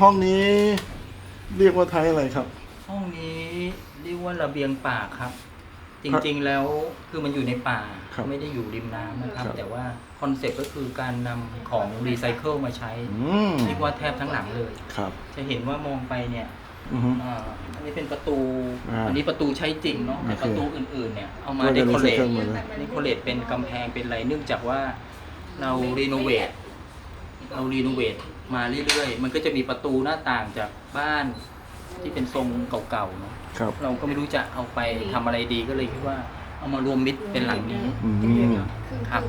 ห้องนี้เรียกว่าไทยอะไรครับ ห้องนี้เรียกว่าระเบียงป่าครับ จริงๆแล้วคือมันอยู่ในป่า ครับไม่ได้อยู่ริมน้ำนะครับ ครับ แต่ว่าคอนเซ็ปต์ก็คือการนำของรีไซเคิลมาใช้อืมเรียกว่าแทบทั้งหลังเลย ครับจะเห็นว่ามองไปเนี่ยอือฮึ อ่าอันนี้เป็นประตู อ่าอันนี้ประตูใช้จริงเนาะแต่โอเค ประตูอื่นๆเนี่ยเอามาก็เดจะคอเรท recycle หมดเลยเดคอเรทเป็นกำแพงเป็นอะไรเนื่องจากว่าเรารีโนเวท เรารีโนเวทมาเรื่อยๆ มันก็จะมีประตูหน้าต่างจากบ้านที่เป็นทรงเก่าๆเนาะครับเราก็ไม่รู้จะเอาไปทำอะไรดีก็เลยคิดว่าเอามารวมมิตรเป็นหลังนี้อืมครับ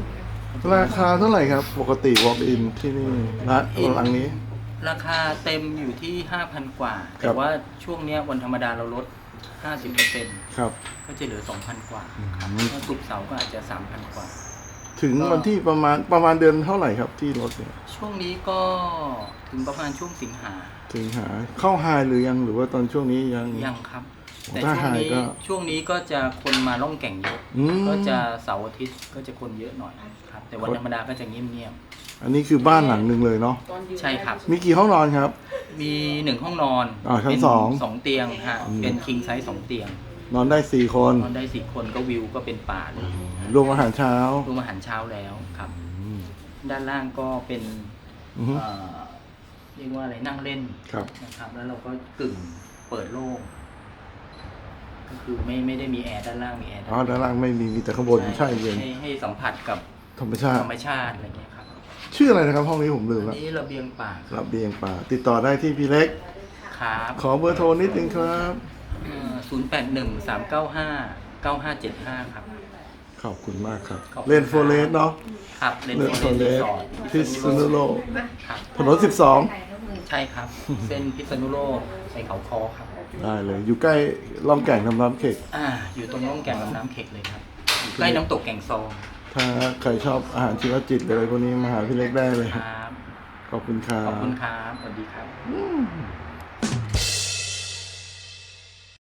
ราคาเท่าไหร่ครับ ปกติ walk in ที่นี่ร้าน In หลังนี้ ราคาเต็มอยู่ที่ 5,000 กว่า ครัแต่บ ว่าช่วงเนี้ยวันธรรมดาเราลด 50%ครับ ก็จะเหลือ 2,000 กว่าอืมครับถ้าศุกร์เสาร์ก็อาจจะ 3,000 กว่า ถึงก็วันที่ประมาณประมาณเดือนเท่าไหร่ครับที่รถเนี่ยช่วงนี้ก็ถึงประมาณช่วงสิงหาถึงหาเข้าไฮหรือยังหรือว่าตอนช่วงนี้ยังยังครับ แต่ถ้าช่วงนี้หายก็ช่วงนี้ก็จะคนมาล่องแก่งเยอะอืมก็จะเสาร์อาทิตย์ก็จะคนเยอะหน่อยครับ แต่วันธรรมดาก็จะเงียบอันนี้คือบ้านหลังหนึ่งเลยเนาะๆใช่ครับ มีกี่ห้องนอนครับ มีหนึ่งห้องนอนอ่าชั้นเป็นสองสองเตียงฮะอืมเป็นคิงไซส์สองเตียง นอนได้สี่คนนอนได้สี่คนก็วิวก็เป็นป่าเลยรวมอาหารเช้ารวมอาหารเช้าแล้วครับอืมด้านล่างก็เป็นอือฮึเอ่อเรียกว่าอะไรนั่งเล่นครับ นะครับ แล้วเราก็กึ่งเปิดโล่งก็คือไม่ไม่ได้มีแอร์ด้านล่างมีแอร์อ๋อด้านล่างไม่มีมีแต่ข้างบนใช่เย็นให้ให้สัมผัสกับธรรมชาติ ธรรมชาติอะไรเงี้ยครับชื่ออะไรนะครับ ห้องนี้ผมลืมอันแล้วนี้ระเบียงป่าระเบียงป่า ติดต่อได้ที่พี่เล็ก ครับ ขอเบอร์โทรนิดนึงครับ ศูนย์แปดหนึ่งสามเก้าห้าเก้าห้าเจ็ดห้าครับ ขอบคุณมากครับ ขอบคุณ เล่นโฟเลสเนาะ ครับเลนเล่นโฟโฟเลเลสสพิษณุโลกครับ ถนน12ใช่ครับ เส้นพิษณุโลกใส่เขาคอครับได้เลย อยู่ใกล้ล่องแก่งทำน้ำเข็ก อ่า อยู่ตรงร่องแก่งลำน้ำเข็กเลยครับอยู่ใกล้น้ำตกแก่งซองถ้าใครชอบอาหารชีวจิตหรืออะไรพวกนี้มาหาพี่เล็กได้เลย ครับ ขอบคุณครัขอบบคุณครับ สวัสดีครับอืม